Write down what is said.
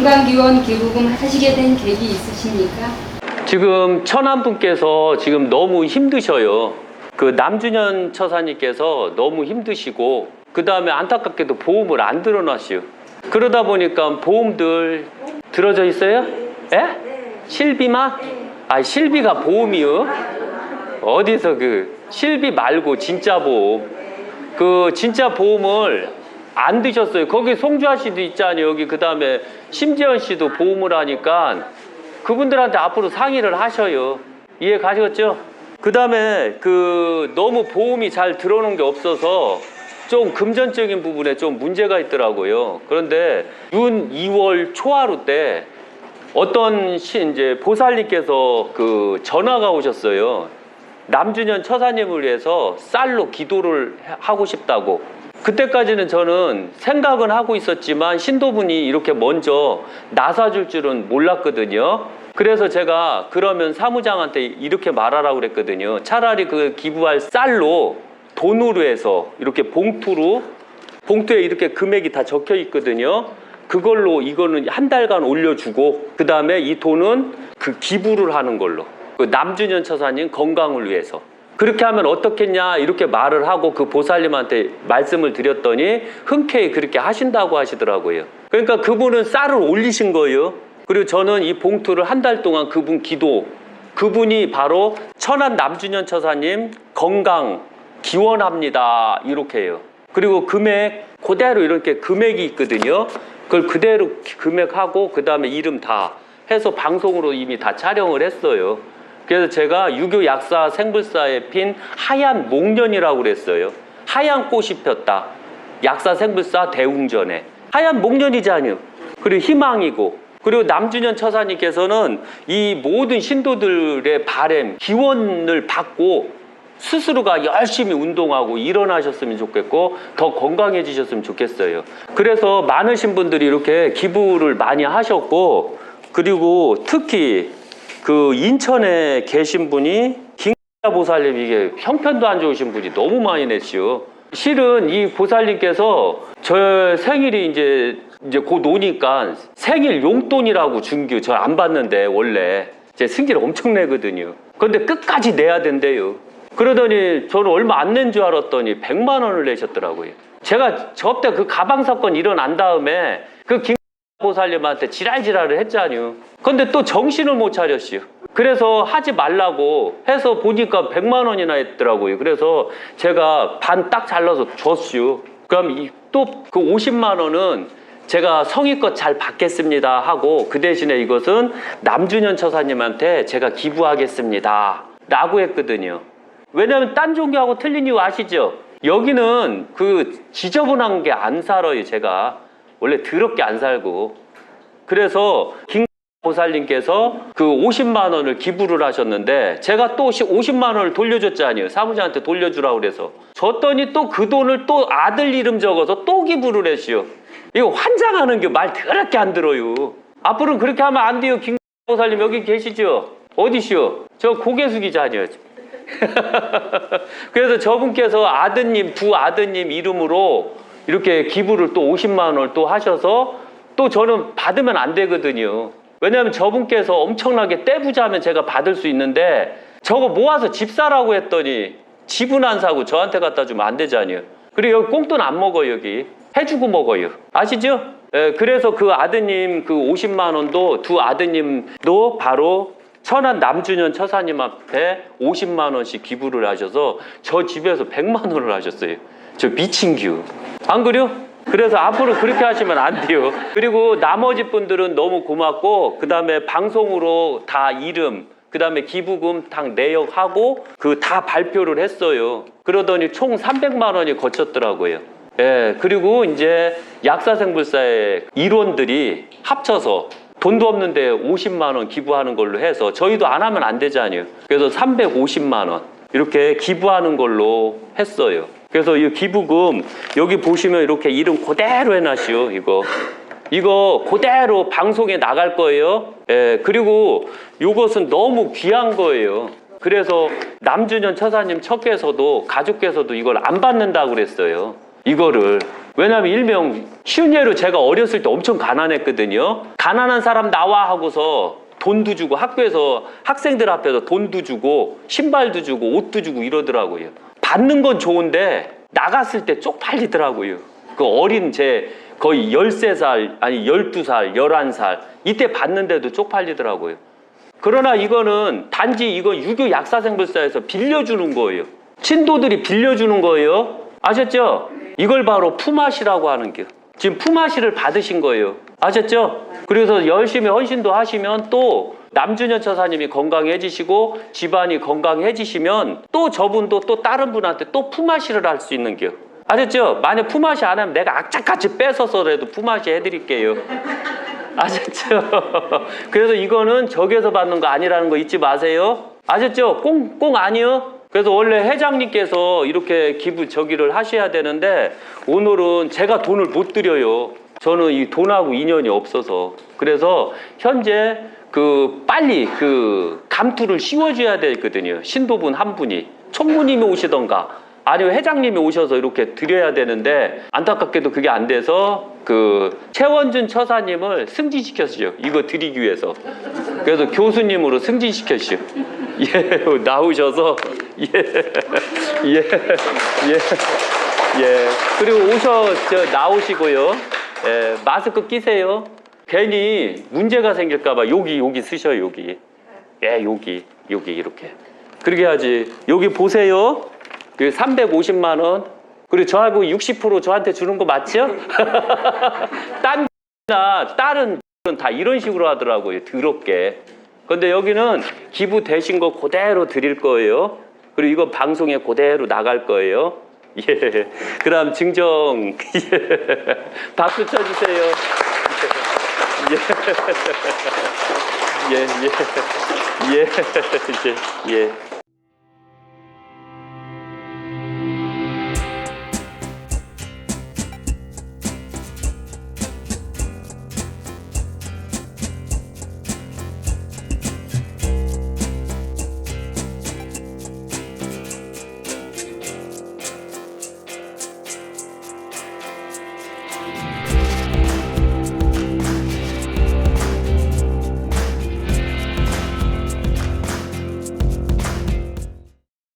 건강기원 기부금 하시게 된 계기 있으십니까? 지금 천안분께서 지금 너무 힘드셔요. 그 남준현 처사님께서 너무 힘드시고 그 다음에 안타깝게도 보험을 안 들어놨어요. 그러다 보니까 보험들 들어져 있어요? 예? 실비만? 아 실비가 보험이요? 어디서 그 실비 말고 진짜 보험? 그 진짜 보험을 안 드셨어요. 거기 송주아 씨도 있잖아요. 여기 그 다음에 심지현 씨도 보험을 하니까 그분들한테 앞으로 상의를 하셔요. 이해 가셨죠? 그 다음에 그 너무 보험이 잘 들어오는 게 없어서 좀 금전적인 부분에 좀 문제가 있더라고요. 그런데 윤 2월 초하루 때 어떤 시 이제 보살님께서 그 전화가 오셨어요. 남준현 처사님을 위해서 쌀로 기도를 해- 하고 싶다고. 그때까지는 저는 생각은 하고 있었지만 신도분이 이렇게 먼저 나서줄 줄은 몰랐거든요. 그래서 제가 그러면 사무장한테 이렇게 말하라고 그랬거든요. 차라리 그 기부할 쌀로 돈으로 해서 이렇게 봉투로 봉투에 이렇게 금액이 다 적혀 있거든요. 그걸로 이거는 한 달간 올려주고 그 다음에 이 돈은 그 기부를 하는 걸로 그 남준현 처사님 건강을 위해서 그렇게 하면 어떻겠냐 이렇게 말을 하고 그 보살님한테 말씀을 드렸더니 흔쾌히 그렇게 하신다고 하시더라고요. 그러니까 그분은 쌀을 올리신 거예요. 그리고 저는 이 봉투를 한 달 동안 그분 기도 그분이 바로 천안 남준현 처사님 건강 기원합니다 이렇게 해요. 그리고 금액 그대로 이렇게 금액이 있거든요. 그걸 그대로 금액하고 그 다음에 이름 다 해서 방송으로 이미 다 촬영을 했어요. 그래서 제가 유교 약사 생불사에 핀 하얀 목련이라고 그랬어요. 하얀 꽃이 폈다. 약사 생불사 대웅전에 하얀 목련이잖아요. 그리고 희망이고 그리고 남준현 처사님께서는 이 모든 신도들의 바램 기원을 받고 스스로가 열심히 운동하고 일어나셨으면 좋겠고 더 건강해지셨으면 좋겠어요. 그래서 많으신 분들이 이렇게 기부를 많이 하셨고 그리고 특히 그 인천에 계신 분이 김가 보살님 이게 형편도 안 좋으신 분이 너무 많이 냈시요. 실은 이 보살님께서 저 생일이 이제 이제 곧 오니까 생일 용돈이라고 준규 저 안 받는데 원래 제 승질 엄청 내거든요. 근데 끝까지 내야 된대요. 그러더니 저는 얼마 안 낸 줄 알았더니 100만 원을 내셨더라고요. 제가 저때 그 가방 사건 일어난 다음에 그 김 보살님한테 지랄지랄을 했잖아요. 근데 또 정신을 못 차렸어요. 그래서 하지 말라고 해서 보니까 100만 원이나 했더라고요. 그래서 제가 반 딱 잘라서 줬어요. 그럼 또 그 50만 원은 제가 성의껏 잘 받겠습니다 하고 그 대신에 이것은 남준현 처사님한테 제가 기부하겠습니다 라고 했거든요. 왜냐하면 딴 종교하고 틀린 이유 아시죠? 여기는 그 지저분한 게 안 살아요 제가 원래 더럽게 안 살고. 그래서 김 보살님께서 그 50만 원을 기부를 하셨는데 제가 또 50만 원을 돌려줬잖아요. 사무장한테 돌려주라고 그래서. 줬더니 또 그 돈을 또 아들 이름 적어서 또 기부를 했시오. 이거 환장하는 게 말 더럽게 안 들어요. 앞으로는 그렇게 하면 안 돼요. 김 보살님 여기 계시죠? 어디시오? 저 고개 숙이자니요. 그래서 저분께서 아드님, 두 아드님 이름으로 이렇게 기부를 또 50만 원을 또 하셔서 또 저는 받으면 안 되거든요. 왜냐하면 저분께서 엄청나게 떼부자면 제가 받을 수 있는데 저거 모아서 집 사라고 했더니 집은 안 사고 저한테 갖다 주면 안 되잖아요. 그리고 여기 꽁돈 안 먹어요, 여기. 해주고 먹어요. 아시죠? 예, 그래서 그 아드님 그 50만 원도 두 아드님도 바로 천안 남준현 처사님 앞에 50만 원씩 기부를 하셔서 저 집에서 100만 원을 하셨어요. 저 미친 규. 안 그래요? 그래서 앞으로 그렇게 하시면 안 돼요. 그리고 나머지 분들은 너무 고맙고 그 다음에 방송으로 다 이름 그 다음에 기부금 다 내역하고 그 다 발표를 했어요. 그러더니 총 300만 원이 거쳤더라고요. 예, 그리고 이제 약사생불사의 일원들이 합쳐서 돈도 없는데 50만 원 기부하는 걸로 해서 저희도 안 하면 안 되잖아요. 그래서 350만 원 이렇게 기부하는 걸로 했어요. 그래서 이 기부금 여기 보시면 이렇게 이름 그대로 해놨시오 이거. 이거 그대로 방송에 나갈 거예요. 예, 그리고 이것은 너무 귀한 거예요. 그래서 남준현 처사님 척께서도 가족께서도 이걸 안 받는다고 그랬어요. 이거를 왜냐하면 일명 쉬운 예로 제가 어렸을 때 엄청 가난했거든요. 가난한 사람 나와 하고서 돈도 주고 학교에서 학생들 앞에서 돈도 주고 신발도 주고 옷도 주고 이러더라고요. 받는 건 좋은데 나갔을 때 쪽팔리더라고요. 그 어린 제 거의 13살 아니 12살 11살 이때 받는데도 쪽팔리더라고요. 그러나 이거는 단지 이거 유교 약사생불사에서 빌려주는 거예요. 신도들이 빌려주는 거예요. 아셨죠? 이걸 바로 품앗이라고 하는 게 지금 품앗이를 받으신 거예요. 아셨죠? 그래서 열심히 헌신도 하시면 또 남준현 처사님이 건강해지시고 집안이 건강해지시면 또 저분도 또 다른 분한테 또 품앗이를 할 수 있는 게 아셨죠? 만약 품앗이 안 하면 내가 악착같이 뺏어서라도 품앗이 해드릴게요. 아셨죠? 그래서 이거는 적에서 받는 거 아니라는 거 잊지 마세요. 아셨죠? 꽁, 꽁 아니요? 그래서 원래 회장님께서 이렇게 기부 저기를 하셔야 되는데 오늘은 제가 돈을 못 드려요. 저는 이 돈하고 인연이 없어서. 그래서 현재 그 빨리 그 감투를 씌워줘야 되거든요. 신도분 한 분이. 총무님이 오시던가 아니면 회장님이 오셔서 이렇게 드려야 되는데 안타깝게도 그게 안 돼서 그 최원준 처사님을 승진시켰어요. 이거 드리기 위해서. 그래서 교수님으로 승진시켰어요. 예, 나오셔서 예, 예, 예, 예. 그리고 오셔 저 나오시고요. 예, 마스크 끼세요. 괜히 문제가 생길까봐 여기 여기 쓰셔요 여기. 예, 여기 여기 이렇게. 그렇게 해야지. 여기 보세요. 그 350만 원. 그리고 저하고 60% 저한테 주는 거 맞죠? 딴나 다른 다 이런 식으로 하더라고요. 더럽게. 근데 여기는 기부 되신 거 그대로 드릴 거예요. 그리고 이거 방송에 그대로 나갈 거예요. 예. 그다음 증정. 예. 박수 쳐주세요. 예. 예, 예. 예. 예. 예. 예.